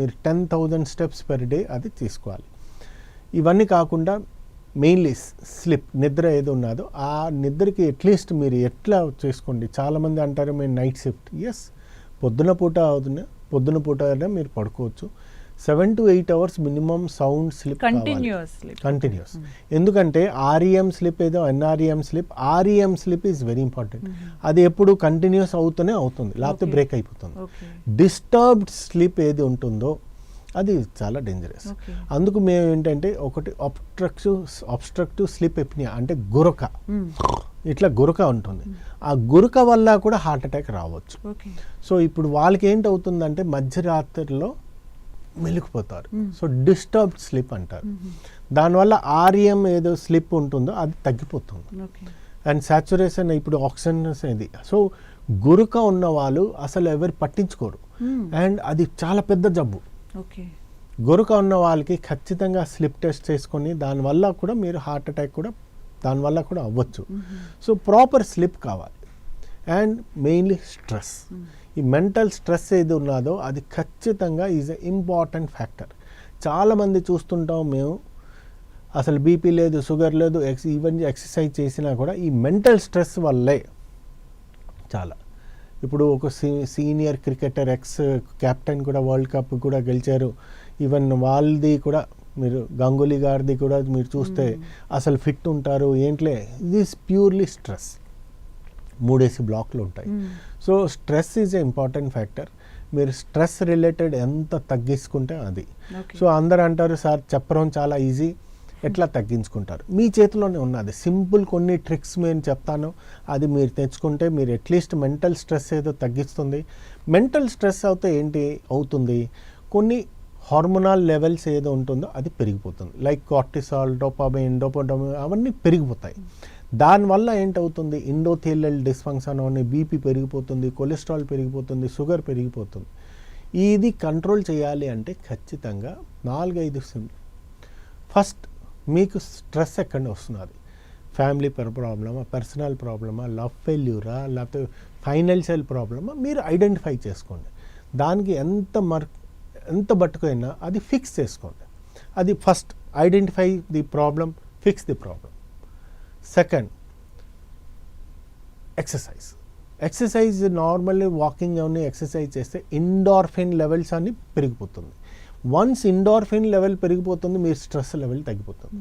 మీరు ten thousand steps per day అది తీసుకోవాలి. ఇవన్నీ కాకుండా మెయిన్లీ స్లిప్ నిద్ర ఏది ఉన్నదో ఆ నిద్రకి అట్లీస్ట్ మీరు ఎట్లా చేసుకోండి? చాలామంది అంటారు మేము నైట్ షిఫ్ట్ ఎస్ పొద్దున పూట అవుతున్నా పొద్దున పూట మీరు పడుకోవచ్చు. Seven to eight hours minimum sound sleep continuously continuous ఎందుకంటే ఆర్ఈఎం స్లిప్ ఏదో NREM sleep REM sleep is very important అది ఎప్పుడు కంటిన్యూస్ అవుతూనే అవుతుంది. లేకపోతే. బ్రేక్ అయిపోతుంది. డిస్టర్బ్డ్ స్లీప్ ఏది ఉంటుందో అది చాలా డేంజరస్ అందుకు మేము ఏంటంటే ఒకటి అబ్స్ట్రక్టివ్ అబ్స్ట్రక్టివ్ స్లీప్ ఎప్నియా అంటే గురక. ఇట్లా గురక ఉంటుంది. ఆ గురక వల్ల కూడా హార్ట్ అటాక్ రావచ్చు. సో ఇప్పుడు వాళ్ళకి ఏంటి అవుతుందంటే మధ్యరాత్రిలో మెలుకుపోతారు. సో డిస్టర్బ్డ్ స్లీప్ అంటారు. దానివల్ల ఆర్ఎం ఏదో స్లిప్ ఉంటుందో అది తగ్గిపోతుంది. అండ్ సాచురేషన్ ఇప్పుడు ఆక్సిజన్ ఇది. సో గురుక ఉన్న వాళ్ళు అసలు ఎవరు పట్టించుకోరు. అండ్ అది చాలా పెద్ద జబ్బు. గురుక ఉన్న వాళ్ళకి ఖచ్చితంగా స్లిప్ టెస్ట్ చేసుకొని దానివల్ల కూడా మీరు హార్ట్ అటాక్ కూడా దానివల్ల కూడా అవ్వచ్చు. సో ప్రాపర్ స్లిప్ కావాలి. And mainly stress. ఈ మెంటల్ స్ట్రెస్ ఏది ఉన్నదో అది ఖచ్చితంగా ఈజ్ ఎ ఇంపార్టెంట్ ఫ్యాక్టర్. చాలామంది చూస్తుంటాం మేము అసలు బీపీ లేదు షుగర్ లేదు ఎక్స్ ఈవెన్ ఎక్సర్సైజ్ చేసినా కూడా ఈ మెంటల్ స్ట్రెస్ వల్లే చాలా. ఇప్పుడు ఒక సీ సీనియర్ క్రికెటర్ ఎక్స్ కెప్టెన్ కూడా వరల్డ్ కప్ కూడా గెలిచారు. ఈవెన్ వాళ్ళది కూడా మీరు గంగూలీ గారిది కూడా మీరు చూస్తే అసలు ఫిట్ ఉంటారు ఏంట్లే ఇది ప్యూర్లీ స్ట్రెస్. మూడేసి బ్లాక్లు ఉంటాయి. So stress is a important factor. మీరు స్ట్రెస్ రిలేటెడ్ ఎంత తగ్గించుకుంటే అది. సో అందరు అంటారు సార్ చెప్పడం చాలా ఈజీ. ఎట్లా తగ్గించుకుంటారు? మీ చేతిలోనే ఉన్నది. సింపుల్ కొన్ని ట్రిక్స్ నేను చెప్తాను. అది మీరు తెచ్చుకుంటే మీరు అట్లీస్ట్ మెంటల్ స్ట్రెస్ ఏదో తగ్గిస్తుంది. మెంటల్ స్ట్రెస్ అయితే ఏంటి? అవుతుంది. కొన్ని హార్మోనల్ లెవెల్స్ ఏదో ఉంటుందో అది పెరిగిపోతుంది. లైక్ కార్టిసాల్ డోపామైన్ డోపోడోమైన్ అవన్నీ పెరిగిపోతాయి. దానివల్ల ఏంటవుతుంది? ఇండోథీలియల్ డిస్ఫంక్షన్ అని బీపీ పెరిగిపోతుంది కొలెస్ట్రాల్ పెరిగిపోతుంది షుగర్ పెరిగిపోతుంది. ఇది కంట్రోల్ చేయాలి అంటే ఖచ్చితంగా నాలుగైదు సిమ్ ఫస్ట్ మీకు స్ట్రెస్ ఎక్కడ వస్తున్నది? ఫ్యామిలీ ప్రాబ్లమా పర్సనల్ ప్రాబ్లమా లవ్ ఫెయిల్యూరా లేకపోతే ఫైనాన్షియల్ ప్రాబ్లమా మీరు ఐడెంటిఫై చేసుకోండి. దానికి ఎంత మర్ ఎంత పట్టుకైనా అది ఫిక్స్ చేసుకోండి. అది first identify the problem fix the problem second exercise exercise normally walking అవన్నీ ఎక్సర్సైజ్ చేస్తే ఇండార్ఫిన్ లెవెల్స్ అని పెరిగిపోతుంది. వన్స్ ఇండార్ఫిన్ లెవెల్ పెరిగిపోతుంది మీ స్ట్రెస్ లెవెల్ తగ్గిపోతుంది.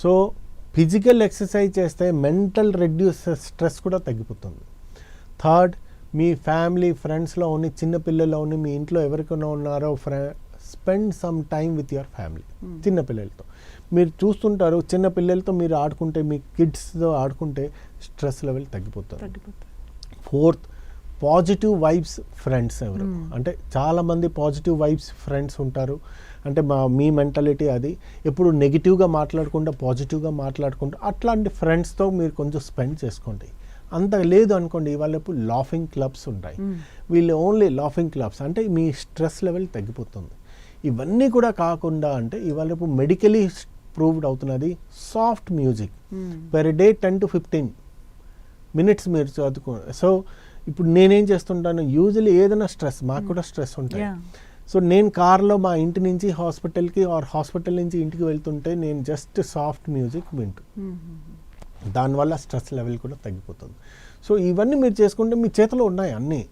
సో ఫిజికల్ ఎక్సర్సైజ్ చేస్తే మెంటల్ రెడ్యూస్ స్ట్రెస్ కూడా తగ్గిపోతుంది. థర్డ్ మీ ఫ్యామిలీ ఫ్రెండ్స్లో ఉన్న చిన్న పిల్లలు ఉన్న మీ ఇంట్లో ఎవరికైనా ఉన్నారో ఫ్రె spend some time with your family చిన్న పిల్లలతో. మీరు చూస్తుంటారు చిన్న పిల్లలతో మీరు ఆడుకుంటే మీ కిడ్స్తో ఆడుకుంటే స్ట్రెస్ లెవెల్ తగ్గిపోతుంది. తగ్గిపోతుంది. ఫోర్త్ పాజిటివ్ వైబ్స్ ఫ్రెండ్స్ ఎవరు? Hmm. అంటే చాలామంది పాజిటివ్ వైబ్స్ ఫ్రెండ్స్ ఉంటారు. అంటే మా మీ మెంటాలిటీ అది. ఎప్పుడు నెగిటివ్గా మాట్లాడకుండా పాజిటివ్గా మాట్లాడుకుంటూ అట్లాంటి ఫ్రెండ్స్తో మీరు కొంచెం స్పెండ్ చేసుకోండి. అంత లేదు అనుకోండి ఇవాళ ఇప్పుడు లాఫింగ్ క్లబ్స్ ఉంటాయి. Mm. వీళ్ళు ఓన్లీ లాఫింగ్ క్లబ్స్. అంటే మీ స్ట్రెస్ లెవెల్ తగ్గిపోతుంది. ఇవన్నీ కూడా కాకుండా అంటే ఇవాళ ఇప్పుడు మెడికలీ ప్రూవ్డ్ అవుతున్నది soft music per day ten to fifteen minutes మీరు చదువుకో సో ఇప్పుడు నేనేం చేస్తుంటాను? యూజువల్లీ ఏదైనా స్ట్రెస్ మాకు కూడా స్ట్రెస్ ఉంటాయి. సో నేను కార్లో మా ఇంటి నుంచి హాస్పిటల్కి ఆర్ హాస్పిటల్ నుంచి ఇంటికి వెళ్తుంటే నేను జస్ట్ సాఫ్ట్ మ్యూజిక్ వింటూ. దానివల్ల స్ట్రెస్ లెవెల్ కూడా తగ్గిపోతుంది. సో ఇవన్నీ మీరు చేసుకుంటే మీ చేతిలో ఉన్నాయి అన్నీ.